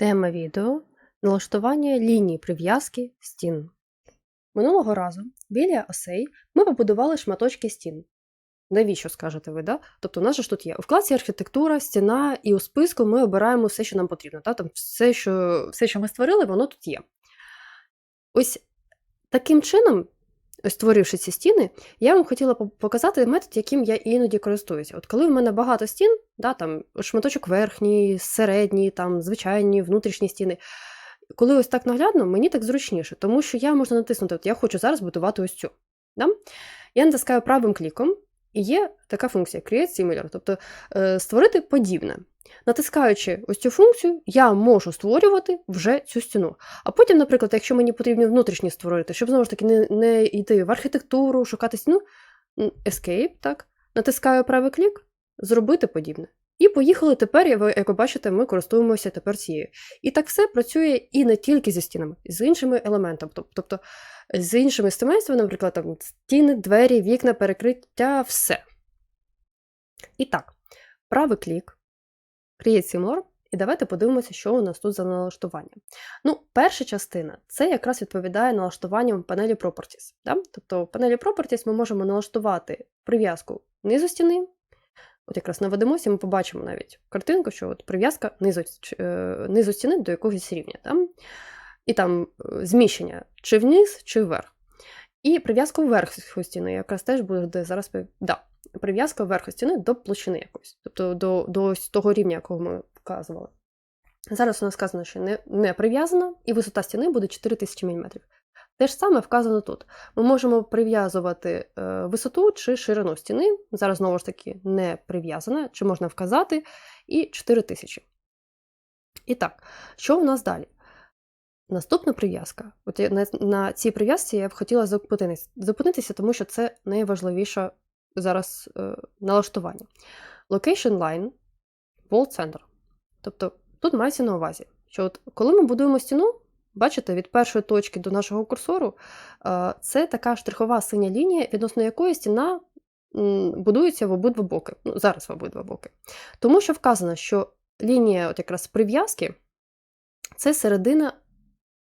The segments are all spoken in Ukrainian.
Тема відео налаштування ліній прив'язки стін. Минулого разу біля осей ми побудували шматочки стін. Навіщо скажете ви? Да? Тобто, у нас же ж тут є у вкладці архітектура, стіна, і у списку ми обираємо все, що нам потрібно. Да? Там все, що, все, що ми створили, воно тут є. Ось таким чином, створивши ці стіни, я вам хотіла показати метод, яким я іноді користуюся. От коли в мене багато стін, да, там шматочок верхній, середній, там звичайні, внутрішні стіни. Коли ось так наглядно, мені так зручніше, тому що я можу натиснути, от я хочу зараз будувати ось цю. Да? Я натискаю правим кліком, і є така функція Create Similar, тобто е, створити подібне. Натискаючи ось цю функцію, я можу створювати вже цю стіну. А потім, наприклад, якщо мені потрібно внутрішні створити, щоб знову ж таки не, не йти в архітектуру, шукати стіну, Escape, так, натискаю правий клік, зробити подібне. І поїхали тепер, як ви- бачите, ми користуємося тепер цією. І так все працює і не тільки зі стінами, з іншими елементами. Тобто з іншими стеменствами, наприклад, там стіни, двері, вікна, перекриття, все. І так, правий клік, Create Similar, і давайте подивимося, що у нас тут за налаштування. Ну, перша частина це якраз відповідає налаштуванням панелі Properties. Да? Тобто в панелі Properties ми можемо налаштувати прив'язку низу стіни. От якраз наведемося, ми побачимо навіть картинку, що от прив'язка низу, е, низу стіни до якогось рівня. Да? І там е, зміщення чи вниз, чи вверх. І прив'язка вверху стіни якраз теж буде зараз. Да, прив'язка вверху стіни до площини якоїсь, тобто до, до того рівня, якого ми вказували. Зараз у нас сказано, що не, не прив'язана, і висота стіни буде 4000 мм. Те ж саме вказано тут. Ми можемо прив'язувати е, висоту чи ширину стіни. Зараз знову ж таки не прив'язана, чи можна вказати, і 4000. І так, що у нас далі? Наступна прив'язка. От я на, на цій прив'язці я б хотіла зупинитися, зупинитися, тому що це найважливіше зараз е, налаштування. Location line, wall center. Тобто тут мається на увазі, що от коли ми будуємо стіну, бачите, від першої точки до нашого курсору е, це така штрихова синя лінія, відносно якої стіна будується в обидва боки. Ну, зараз в обидва боки. Тому що вказано, що лінія от якраз прив'язки це середина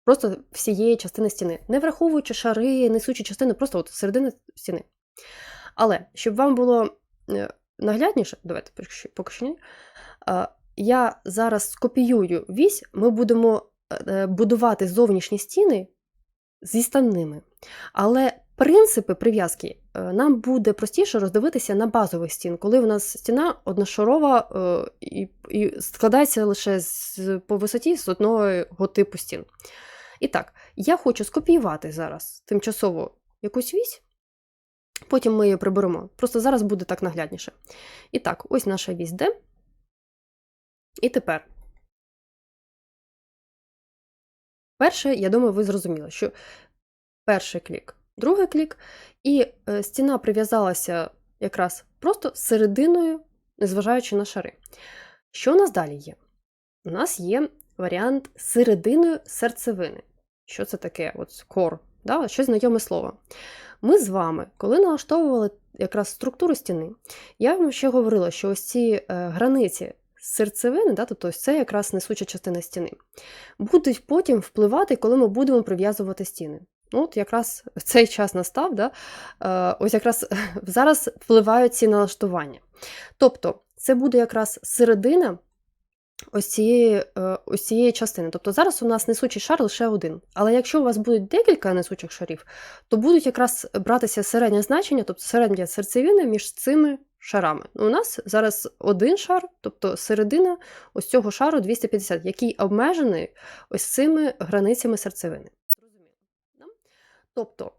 просто всієї частини стіни, не враховуючи шари, несучі частини, просто от середина стіни. Але щоб вам було е, наглядніше, давайте поки що- ні, е, я зараз скопіюю вісь, ми будемо е, будувати зовнішні стіни зі станними. Але принципи прив'язки е, нам буде простіше роздивитися на базових стін, коли в нас стіна одношарова е, і, і складається лише з, по висоті з одного типу стін. І так, я хочу скопіювати зараз тимчасово якусь вісь, потім ми її приберемо. Просто зараз буде так наглядніше. І так, ось наша вісь D. І тепер. Перше, я думаю, ви зрозуміли, що перший клік, другий клік, і е, стіна прив'язалася якраз просто серединою, незважаючи на шари. Що у нас далі є? У нас є варіант серединою серцевини. Що це таке? От core, да? щось знайоме слово. Ми з вами, коли налаштовували якраз структуру стіни, я вам ще говорила, що ось ці е, границі серцевини, да, тобто це якраз несуча частина стіни, будуть потім впливати, коли ми будемо прив'язувати стіни. Ну, От якраз цей час настав, да? е, ось якраз зараз впливають ці налаштування. Тобто, це буде якраз середина ось цієї, е, ось цієї частини. Тобто зараз у нас несучий шар лише один. Але якщо у вас будуть декілька несучих шарів, то будуть якраз братися середнє значення, тобто середня серцевина між цими шарами. У нас зараз один шар, тобто середина ось цього шару 250, який обмежений ось цими границями серцевини. Тобто,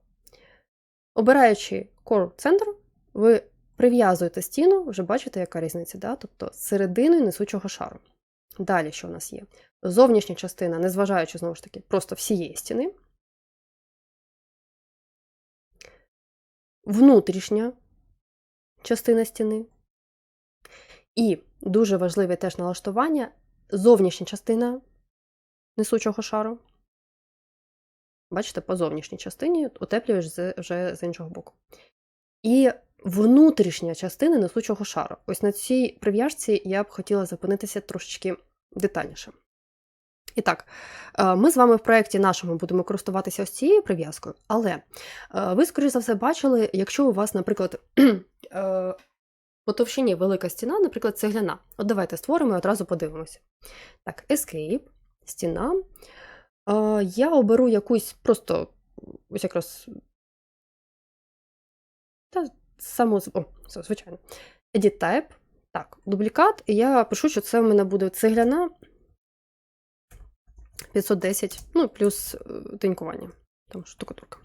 обираючи core центр, ви прив'язуєте стіну, вже бачите, яка різниця, да? тобто серединою несучого шару. Далі, що у нас є? Зовнішня частина, незважаючи знову ж таки, просто всієї стіни. Внутрішня частина стіни. І дуже важливе теж налаштування зовнішня частина несучого шару. Бачите, по зовнішній частині утеплюєш вже з іншого боку. І внутрішня частина несучого шару. Ось на цій прив'язці я б хотіла зупинитися трошечки детальніше. І так, е, ми з вами в проєкті нашому будемо користуватися ось цією прив'язкою, але е, ви, скоріш за все, бачили, якщо у вас, наприклад, е, по товщині велика стіна, наприклад, цегляна. От давайте створимо і одразу подивимося. Так, Escape, стіна. Я оберу якусь просто ось якраз. Та саму. О, звичайно. Edit Type. Так, дублікат. І я пишу, що це в мене буде цегляна 510, ну, плюс е, тинькування. Там штукатурка.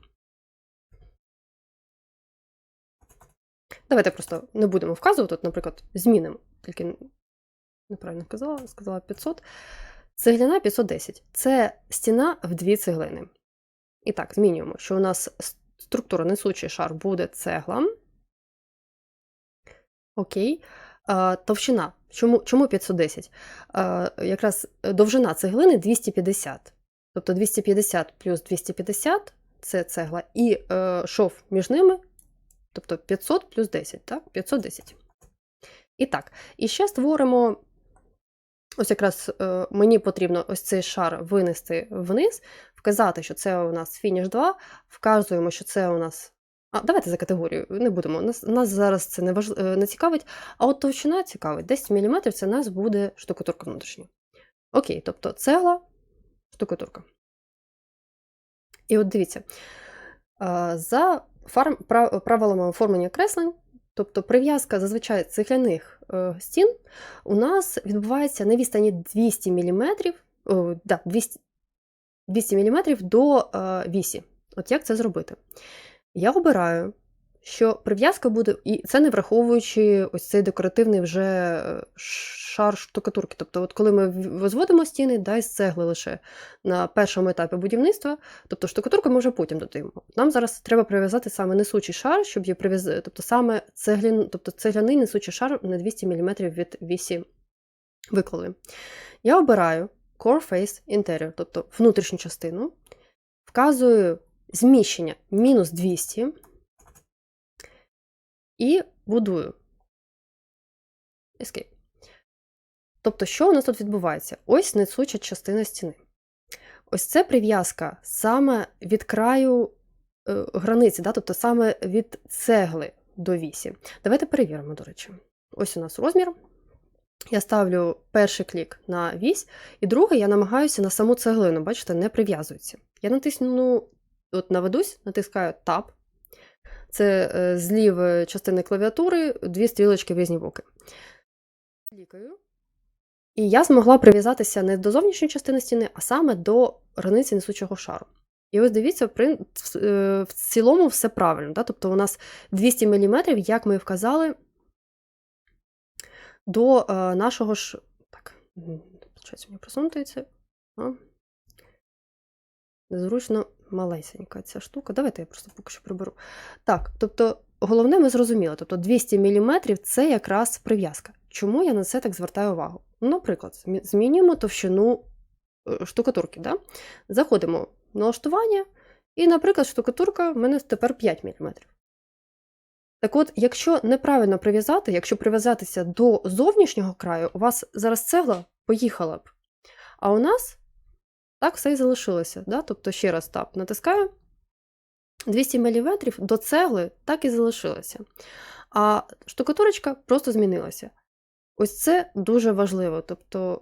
Давайте просто не будемо вказувати, от, наприклад, змінимо. Тільки неправильно казала, сказала 500. Цегляна 510. Це стіна в дві цеглини. І так, змінюємо, що у нас структура несучий шар буде цегла. Окей. Товщина. Чому, чому 510? Якраз е, довжина цеглини 250. Тобто 250 плюс 250 це цегла, і е, шов між ними, тобто 500 плюс 10, так? 510. І так, і ще створимо. Ось якраз е, мені потрібно ось цей шар винести вниз, вказати, що це у нас фініш 2, вказуємо, що це у нас. А, давайте за категорію, не будемо. Нас, нас зараз це не, важ... е, не цікавить, а от товщина цікавить. 10 мм це нас буде штукатурка внутрішня. Окей, тобто цегла, штукатурка. І от дивіться, за фарм... правилами оформлення креслень, тобто прив'язка зазвичай цегляних е, стін, у нас відбувається на відстані 200 мм, о, да, 200, 200 мм до е, вісі. От як це зробити? Я обираю, що прив'язка буде, і це не враховуючи ось цей декоративний вже е, шар штукатурки. Тобто, от коли ми возводимо стіни, да, із цегли лише на першому етапі будівництва, тобто штукатурку ми вже потім додаємо. Нам зараз треба прив'язати саме несучий шар, щоб її прив'язати, тобто саме цеглін, тобто цегляний несучий шар на 200 мм від вісі виклали. Я обираю Core Face Interior, тобто внутрішню частину, вказую зміщення мінус 200 і будую. Escape. Тобто, що у нас тут відбувається? Ось несуча частина стіни. Ось це прив'язка саме від краю е, границі, да? тобто саме від цегли до вісі. Давайте перевіримо, до речі. Ось у нас розмір. Я ставлю перший клік на вісь, і другий я намагаюся на саму цеглину, бачите, не прив'язується. Я натисну, от наведусь, натискаю Tab. Це е, з лівої частини клавіатури дві стрілочки в різні боки. Клікаю. І я змогла прив'язатися не до зовнішньої частини стіни, а саме до границі несучого шару. І ось дивіться, е, в цілому все правильно. Да? Тобто у нас 200 мм, як ми вказали, до е, нашого ж. Так, щось мені просунути це. Незручно малесенька ця штука. Давайте я просто поки що приберу. Так, тобто, головне, ми зрозуміли. Тобто 200 мм це якраз прив'язка. Чому я на це так звертаю увагу? Наприклад, змінюємо товщину е, штукатурки. Да? Заходимо в налаштування, і, наприклад, штукатурка в мене тепер 5 мм. Так от, якщо неправильно прив'язати, якщо прив'язатися до зовнішнього краю, у вас зараз цегла поїхала б. А у нас так все і залишилося. Да? Тобто, ще раз тап натискаю. 200 мм до цегли так і залишилося. А штукатурочка просто змінилася. Ось це дуже важливо. Тобто,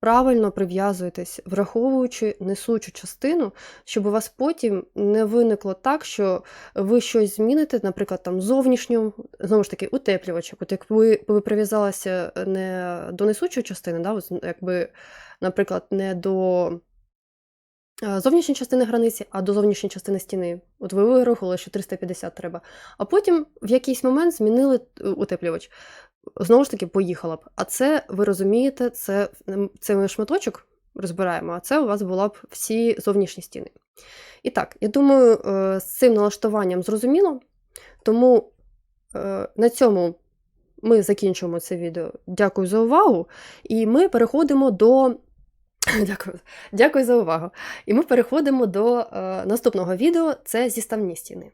правильно прив'язуйтесь, враховуючи несучу частину, щоб у вас потім не виникло так, що ви щось зміните, наприклад, там зовнішньо, знову ж таки, утеплювачок. От як ви, прив'язалися не до несучої частини, да, якби, наприклад, не до е, зовнішньої частини границі, а до зовнішньої частини стіни. От ви вирахували, що 350 треба. А потім в якийсь момент змінили е, утеплювач. Знову ж таки, поїхала б. А це, ви розумієте, це, це ми шматочок розбираємо, а це у вас була б всі зовнішні стіни. І так, я думаю, е, з цим налаштуванням зрозуміло. Тому е, на цьому ми закінчуємо це відео. Дякую за увагу. І ми переходимо до. Дякую, Дякую за увагу. І ми переходимо до е, наступного відео: це зіставні стіни.